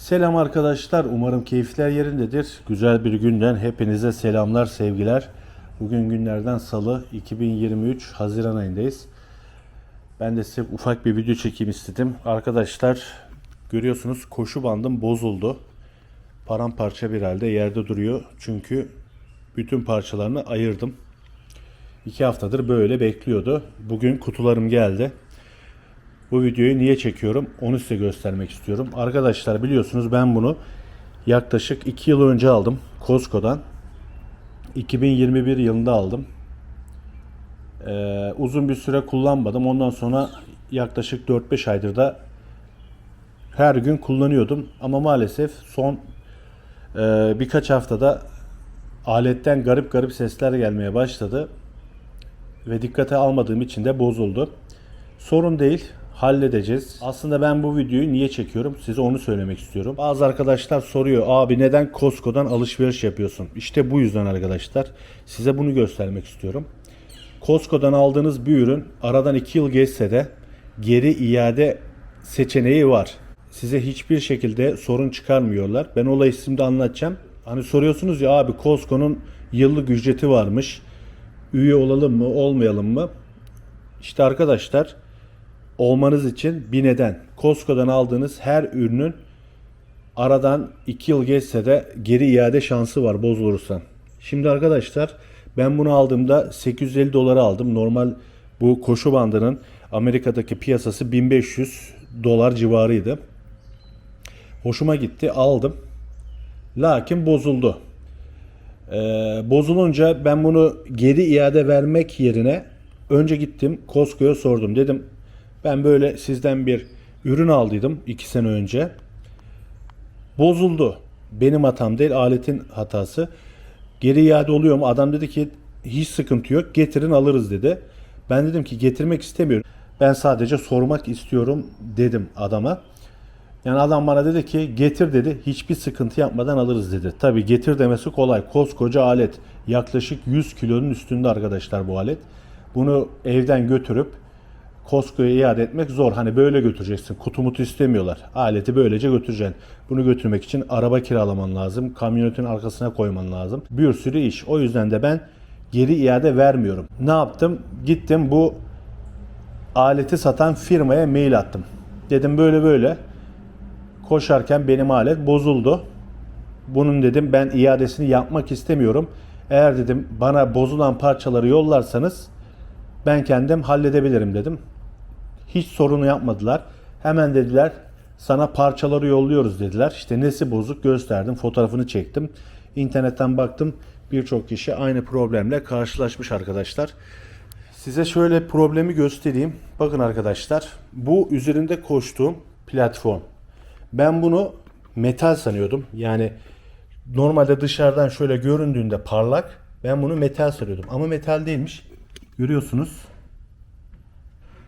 Selam arkadaşlar. Umarım keyifler yerindedir. Güzel bir günden hepinize selamlar, sevgiler. Bugün günlerden salı 2023 Haziran ayındayız. Ben de size ufak bir video çekeyim istedim. Arkadaşlar görüyorsunuz koşu bandım bozuldu. Paramparça bir halde yerde duruyor. Çünkü bütün parçalarını ayırdım. İki haftadır böyle bekliyordu. Bugün kutularım geldi. Bu videoyu niye çekiyorum onu size göstermek istiyorum. Arkadaşlar biliyorsunuz ben bunu yaklaşık 2 yıl önce aldım Costco'dan. 2021 yılında aldım. Ee, uzun bir süre kullanmadım. Ondan sonra yaklaşık 4-5 aydır da her gün kullanıyordum. Ama maalesef son e, birkaç haftada aletten garip garip sesler gelmeye başladı. Ve dikkate almadığım için de bozuldu. Sorun değil. Halledeceğiz. Aslında ben bu videoyu niye çekiyorum? Size onu söylemek istiyorum. Bazı arkadaşlar soruyor. Abi neden Costco'dan alışveriş yapıyorsun? İşte bu yüzden arkadaşlar. Size bunu göstermek istiyorum. Costco'dan aldığınız bir ürün aradan 2 yıl geçse de geri iade seçeneği var. Size hiçbir şekilde sorun çıkarmıyorlar. Ben olayı şimdi anlatacağım. Hani soruyorsunuz ya abi Costco'nun yıllık ücreti varmış. Üye olalım mı, olmayalım mı? İşte arkadaşlar olmanız için bir neden. Costco'dan aldığınız her ürünün aradan 2 yıl geçse de geri iade şansı var bozulursa. Şimdi arkadaşlar ben bunu aldığımda 850 dolara aldım. Normal bu koşu bandının Amerika'daki piyasası 1500 dolar civarıydı. Hoşuma gitti aldım. Lakin bozuldu. Ee, bozulunca ben bunu geri iade vermek yerine önce gittim Costco'ya sordum. Dedim ben böyle sizden bir ürün aldıydım 2 sene önce. Bozuldu. Benim hatam değil aletin hatası. Geri iade oluyor mu? Adam dedi ki hiç sıkıntı yok getirin alırız dedi. Ben dedim ki getirmek istemiyorum. Ben sadece sormak istiyorum dedim adama. Yani adam bana dedi ki getir dedi hiçbir sıkıntı yapmadan alırız dedi. Tabi getir demesi kolay. Koskoca alet yaklaşık 100 kilonun üstünde arkadaşlar bu alet. Bunu evden götürüp Costco'ya iade etmek zor. Hani böyle götüreceksin. Kutu mutu istemiyorlar. Aleti böylece götüreceksin. Bunu götürmek için araba kiralaman lazım. Kamyonetin arkasına koyman lazım. Bir sürü iş. O yüzden de ben geri iade vermiyorum. Ne yaptım? Gittim bu aleti satan firmaya mail attım. Dedim böyle böyle koşarken benim alet bozuldu. Bunun dedim ben iadesini yapmak istemiyorum. Eğer dedim bana bozulan parçaları yollarsanız ben kendim halledebilirim dedim. Hiç sorunu yapmadılar. Hemen dediler sana parçaları yolluyoruz dediler. İşte nesi bozuk gösterdim. Fotoğrafını çektim. İnternetten baktım. Birçok kişi aynı problemle karşılaşmış arkadaşlar. Size şöyle problemi göstereyim. Bakın arkadaşlar. Bu üzerinde koştuğum platform. Ben bunu metal sanıyordum. Yani normalde dışarıdan şöyle göründüğünde parlak. Ben bunu metal sanıyordum. Ama metal değilmiş. Görüyorsunuz.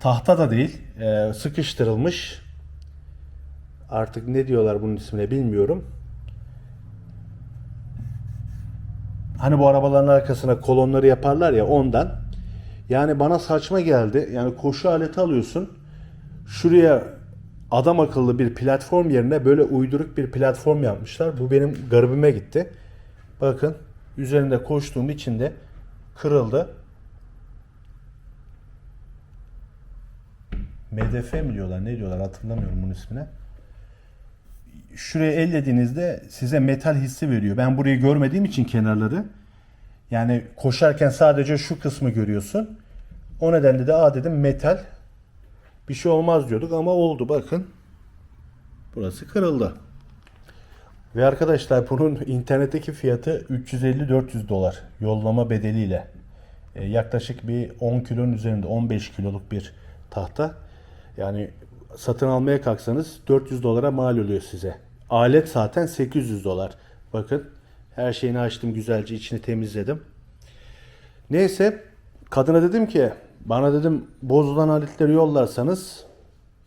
Tahta da değil. e, sıkıştırılmış. Artık ne diyorlar bunun ismine bilmiyorum. Hani bu arabaların arkasına kolonları yaparlar ya ondan. Yani bana saçma geldi. Yani koşu aleti alıyorsun. Şuraya adam akıllı bir platform yerine böyle uyduruk bir platform yapmışlar. Bu benim garibime gitti. Bakın üzerinde koştuğum için de kırıldı. MDF mi diyorlar ne diyorlar hatırlamıyorum bunun ismine. Şuraya ellediğinizde size metal hissi veriyor. Ben burayı görmediğim için kenarları yani koşarken sadece şu kısmı görüyorsun. O nedenle de aa dedim metal bir şey olmaz diyorduk ama oldu bakın. Burası kırıldı. Ve arkadaşlar bunun internetteki fiyatı 350-400 dolar yollama bedeliyle. E, yaklaşık bir 10 kilonun üzerinde 15 kiloluk bir tahta. Yani satın almaya kalksanız 400 dolara mal oluyor size. Alet zaten 800 dolar. Bakın her şeyini açtım güzelce içini temizledim. Neyse kadına dedim ki bana dedim bozulan aletleri yollarsanız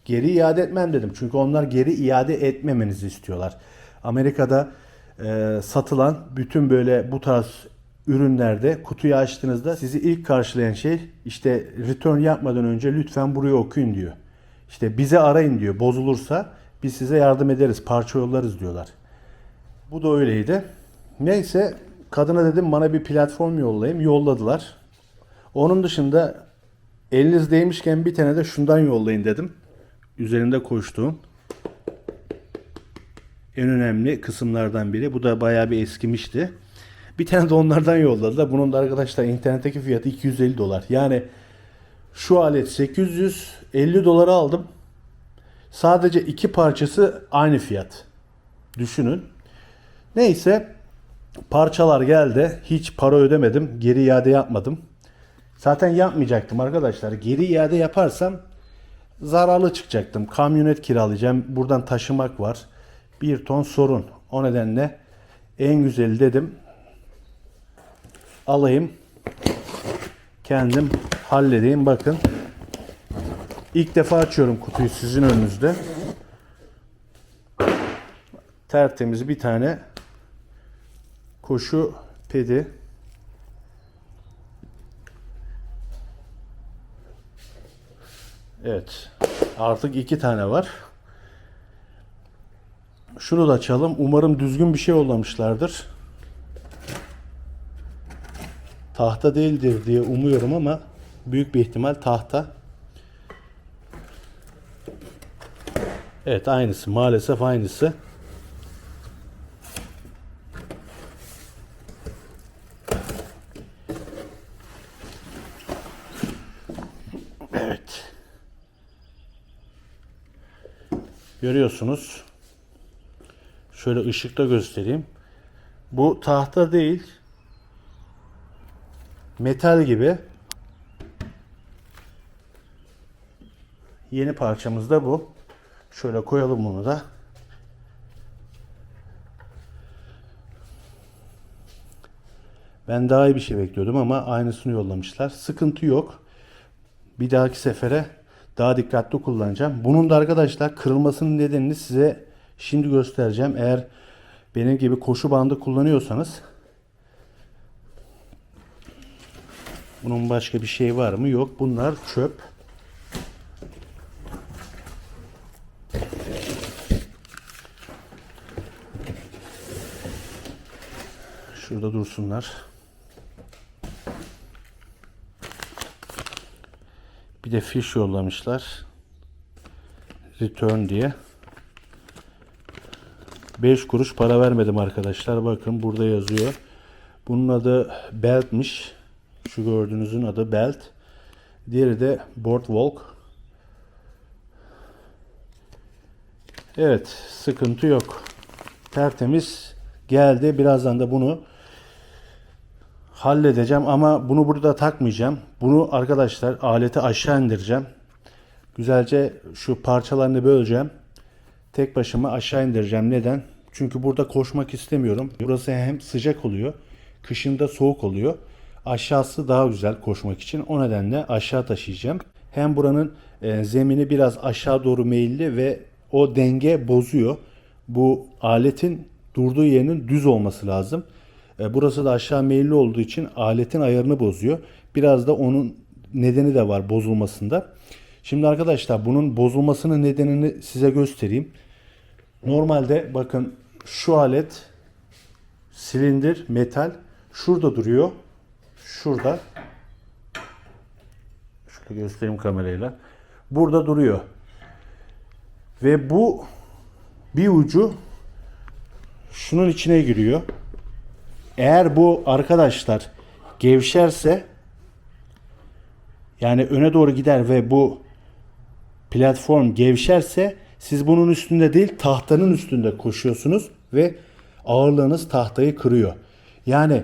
geri iade etmem dedim. Çünkü onlar geri iade etmemenizi istiyorlar. Amerika'da e, satılan bütün böyle bu tarz ürünlerde kutuyu açtığınızda sizi ilk karşılayan şey işte return yapmadan önce lütfen burayı okuyun diyor. İşte bize arayın diyor bozulursa Biz size yardım ederiz, parça yollarız diyorlar. Bu da öyleydi. Neyse kadına dedim bana bir platform yollayayım. Yolladılar. Onun dışında eliniz değmişken bir tane de şundan yollayın dedim. Üzerinde koştuğum en önemli kısımlardan biri. Bu da bayağı bir eskimişti. Bir tane de onlardan yolladılar. Bunun da arkadaşlar internetteki fiyatı 250 dolar. Yani şu alet 850 dolara aldım. Sadece iki parçası aynı fiyat. Düşünün. Neyse parçalar geldi. Hiç para ödemedim. Geri iade yapmadım. Zaten yapmayacaktım arkadaşlar. Geri iade yaparsam zararlı çıkacaktım. Kamyonet kiralayacağım. Buradan taşımak var. Bir ton sorun. O nedenle en güzeli dedim. Alayım. Kendim halledeyim. Bakın. İlk defa açıyorum kutuyu sizin önünüzde. Tertemiz bir tane koşu pedi. Evet. Artık iki tane var. Şunu da açalım. Umarım düzgün bir şey yollamışlardır. Tahta değildir diye umuyorum ama büyük bir ihtimal tahta. Evet aynısı. Maalesef aynısı. Evet. Görüyorsunuz. Şöyle ışıkta göstereyim. Bu tahta değil. Metal gibi. Yeni parçamız da bu. Şöyle koyalım bunu da. Ben daha iyi bir şey bekliyordum ama aynısını yollamışlar. Sıkıntı yok. Bir dahaki sefere daha dikkatli kullanacağım. Bunun da arkadaşlar kırılmasının nedenini size şimdi göstereceğim. Eğer benim gibi koşu bandı kullanıyorsanız bunun başka bir şey var mı? Yok. Bunlar çöp. Şurada dursunlar. Bir de fiş yollamışlar. Return diye. 5 kuruş para vermedim arkadaşlar. Bakın burada yazıyor. Bunun adı Belt'miş. Şu gördüğünüzün adı Belt. Diğeri de Boardwalk. Evet, sıkıntı yok. Tertemiz geldi. Birazdan da bunu halledeceğim ama bunu burada takmayacağım. Bunu arkadaşlar aleti aşağı indireceğim. Güzelce şu parçalarını böleceğim. Tek başıma aşağı indireceğim. Neden? Çünkü burada koşmak istemiyorum. Burası hem sıcak oluyor, kışında soğuk oluyor. Aşağısı daha güzel koşmak için. O nedenle aşağı taşıyacağım. Hem buranın e, zemini biraz aşağı doğru meyilli ve o denge bozuyor. Bu aletin durduğu yerinin düz olması lazım. E, burası da aşağı meyilli olduğu için aletin ayarını bozuyor. Biraz da onun nedeni de var bozulmasında. Şimdi arkadaşlar bunun bozulmasının nedenini size göstereyim. Normalde bakın şu alet silindir metal şurada duruyor. Şurada. Şöyle göstereyim kamerayla. Burada duruyor. Ve bu bir ucu şunun içine giriyor. Eğer bu arkadaşlar gevşerse yani öne doğru gider ve bu platform gevşerse siz bunun üstünde değil tahtanın üstünde koşuyorsunuz ve ağırlığınız tahtayı kırıyor. Yani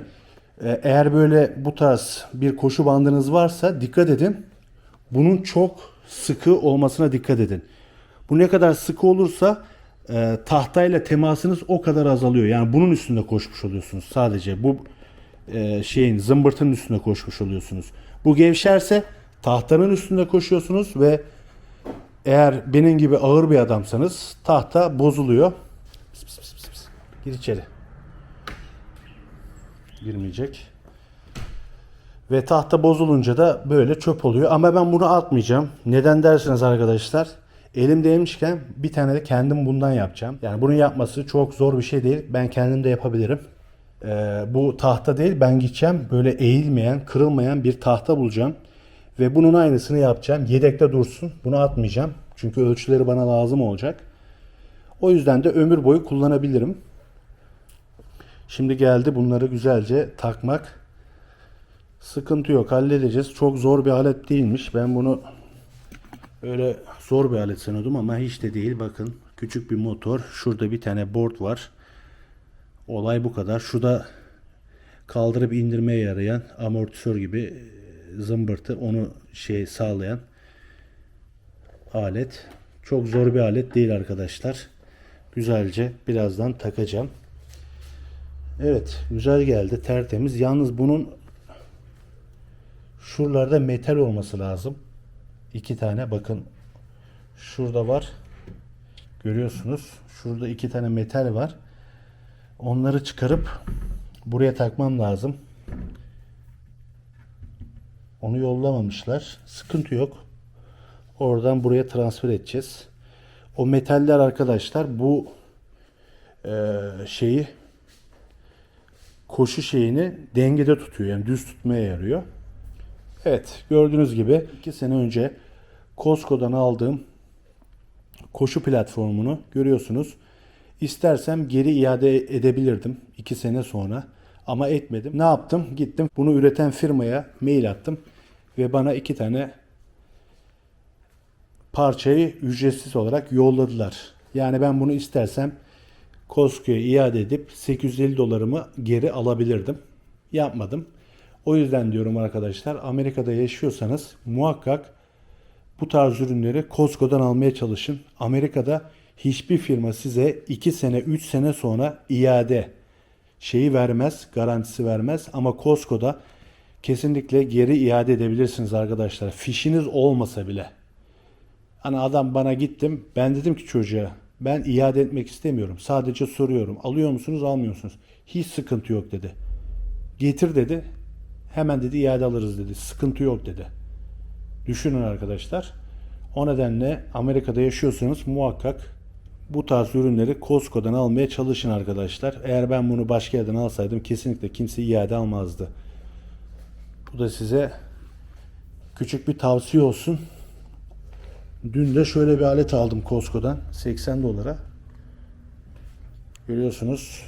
eğer böyle bu tarz bir koşu bandınız varsa dikkat edin. Bunun çok sıkı olmasına dikkat edin. Bu ne kadar sıkı olursa e, tahtayla temasınız o kadar azalıyor. Yani bunun üstünde koşmuş oluyorsunuz sadece. Bu e, şeyin zımbırtının üstünde koşmuş oluyorsunuz. Bu gevşerse tahtanın üstünde koşuyorsunuz ve eğer benim gibi ağır bir adamsanız tahta bozuluyor. Pıs pıs pıs pıs. Gir içeri. Girmeyecek. Ve tahta bozulunca da böyle çöp oluyor. Ama ben bunu atmayacağım. Neden dersiniz arkadaşlar? Elimdeymişken bir tane de kendim bundan yapacağım. Yani bunu yapması çok zor bir şey değil. Ben kendim de yapabilirim. Ee, bu tahta değil ben gideceğim böyle eğilmeyen, kırılmayan bir tahta bulacağım. Ve bunun aynısını yapacağım. Yedekte dursun. Bunu atmayacağım. Çünkü ölçüleri bana lazım olacak. O yüzden de ömür boyu kullanabilirim. Şimdi geldi bunları güzelce takmak. Sıkıntı yok halledeceğiz. Çok zor bir alet değilmiş. Ben bunu öyle zor bir alet sanıyordum ama hiç de değil. Bakın küçük bir motor. Şurada bir tane board var. Olay bu kadar. Şurada kaldırıp indirmeye yarayan amortisör gibi e, zımbırtı onu şey sağlayan alet. Çok zor bir alet değil arkadaşlar. Güzelce birazdan takacağım. Evet güzel geldi tertemiz. Yalnız bunun şuralarda metal olması lazım. İki tane bakın şurada var. Görüyorsunuz. Şurada iki tane metal var. Onları çıkarıp buraya takmam lazım. Onu yollamamışlar. Sıkıntı yok. Oradan buraya transfer edeceğiz. O metaller arkadaşlar bu eee, şeyi koşu şeyini dengede tutuyor. Yani düz tutmaya yarıyor. Evet gördüğünüz gibi 2 sene önce Costco'dan aldığım koşu platformunu görüyorsunuz. İstersem geri iade edebilirdim 2 sene sonra ama etmedim. Ne yaptım? Gittim bunu üreten firmaya mail attım ve bana iki tane parçayı ücretsiz olarak yolladılar. Yani ben bunu istersem Costco'ya iade edip 850 dolarımı geri alabilirdim. Yapmadım. O yüzden diyorum arkadaşlar Amerika'da yaşıyorsanız muhakkak bu tarz ürünleri Costco'dan almaya çalışın. Amerika'da hiçbir firma size 2 sene 3 sene sonra iade şeyi vermez, garantisi vermez ama Costco'da kesinlikle geri iade edebilirsiniz arkadaşlar. Fişiniz olmasa bile. Hani adam bana gittim. Ben dedim ki çocuğa ben iade etmek istemiyorum. Sadece soruyorum. Alıyor musunuz almıyor musunuz? Hiç sıkıntı yok dedi. Getir dedi. Hemen dedi iade alırız dedi. Sıkıntı yok dedi. Düşünün arkadaşlar. O nedenle Amerika'da yaşıyorsanız muhakkak bu tarz ürünleri Costco'dan almaya çalışın arkadaşlar. Eğer ben bunu başka yerden alsaydım kesinlikle kimse iade almazdı. Bu da size küçük bir tavsiye olsun. Dün de şöyle bir alet aldım Costco'dan 80 dolara. Görüyorsunuz.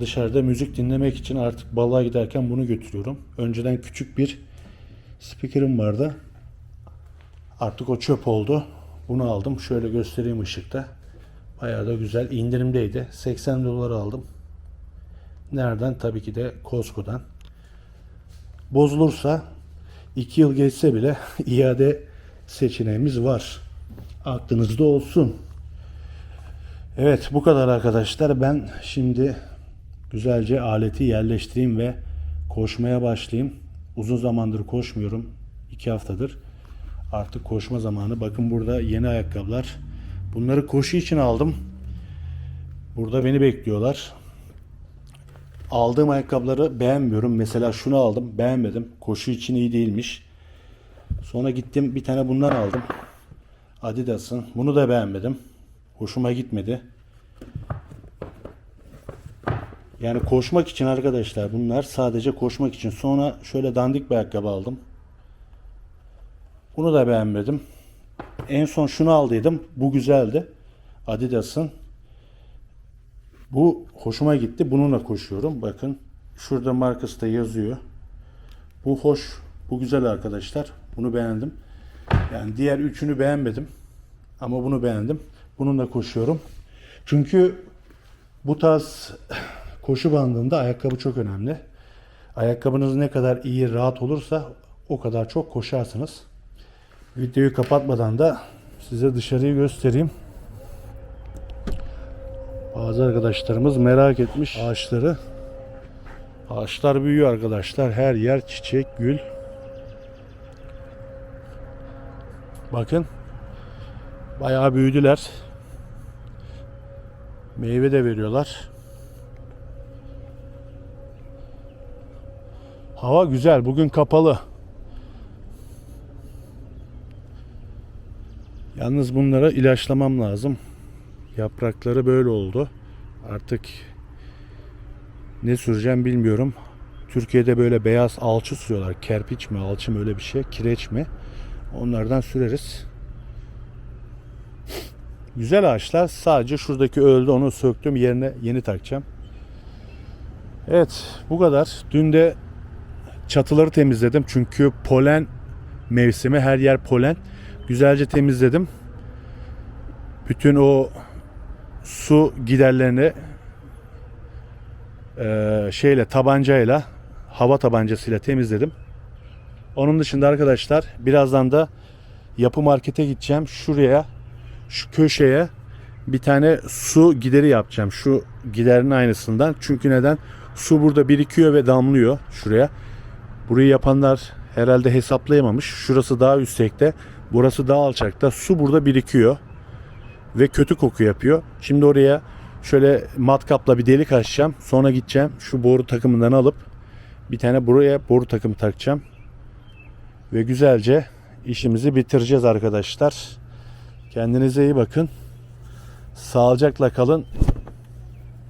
Dışarıda müzik dinlemek için artık balığa giderken bunu götürüyorum. Önceden küçük bir speaker'ım vardı. Artık o çöp oldu. Bunu aldım. Şöyle göstereyim ışıkta. Bayağı da güzel. indirimdeydi. 80 dolara aldım. Nereden? Tabii ki de Costco'dan. Bozulursa 2 yıl geçse bile iade seçeneğimiz var. Aklınızda olsun. Evet bu kadar arkadaşlar. Ben şimdi güzelce aleti yerleştireyim ve koşmaya başlayayım. Uzun zamandır koşmuyorum. 2 haftadır. Artık koşma zamanı. Bakın burada yeni ayakkabılar. Bunları koşu için aldım. Burada beni bekliyorlar. Aldığım ayakkabıları beğenmiyorum. Mesela şunu aldım. Beğenmedim. Koşu için iyi değilmiş. Sonra gittim bir tane bundan aldım. Adidas'ın. Bunu da beğenmedim. Hoşuma gitmedi. Yani koşmak için arkadaşlar bunlar sadece koşmak için. Sonra şöyle dandik bir ayakkabı aldım. Bunu da beğenmedim. En son şunu aldıydım. Bu güzeldi. Adidas'ın. Bu hoşuma gitti. Bununla koşuyorum. Bakın şurada markası da yazıyor. Bu hoş. Bu güzel arkadaşlar. Bunu beğendim. Yani diğer üçünü beğenmedim. Ama bunu beğendim. Bununla koşuyorum. Çünkü bu tarz koşu bandında ayakkabı çok önemli. Ayakkabınız ne kadar iyi, rahat olursa o kadar çok koşarsınız. Videoyu kapatmadan da size dışarıyı göstereyim. Bazı arkadaşlarımız merak etmiş ağaçları. Ağaçlar büyüyor arkadaşlar. Her yer çiçek, gül. Bakın. Bayağı büyüdüler. Meyve de veriyorlar. Hava güzel. Bugün kapalı. Yalnız bunlara ilaçlamam lazım. Yaprakları böyle oldu. Artık ne süreceğim bilmiyorum. Türkiye'de böyle beyaz alçı sürüyorlar. Kerpiç mi, alçı mı öyle bir şey, kireç mi? Onlardan süreriz. Güzel ağaçlar. Sadece şuradaki öldü. Onu söktüm. Yerine yeni takacağım. Evet, bu kadar. Dün de çatıları temizledim. Çünkü polen mevsimi. Her yer polen. Güzelce temizledim. Bütün o su giderlerini eee, şeyle tabancayla hava tabancasıyla temizledim. Onun dışında arkadaşlar birazdan da yapı markete gideceğim. Şuraya şu köşeye bir tane su gideri yapacağım. Şu giderin aynısından. Çünkü neden? Su burada birikiyor ve damlıyor şuraya. Burayı yapanlar herhalde hesaplayamamış. Şurası daha yüksekte. Burası daha alçakta. Su burada birikiyor. Ve kötü koku yapıyor. Şimdi oraya şöyle matkapla bir delik açacağım. Sonra gideceğim. Şu boru takımından alıp bir tane buraya boru takımı takacağım. Ve güzelce işimizi bitireceğiz arkadaşlar. Kendinize iyi bakın. Sağlıcakla kalın.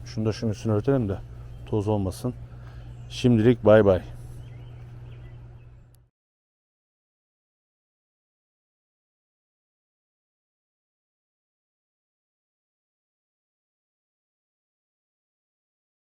Şunu da şunun üstüne örtelim de toz olmasın. Şimdilik bay bay.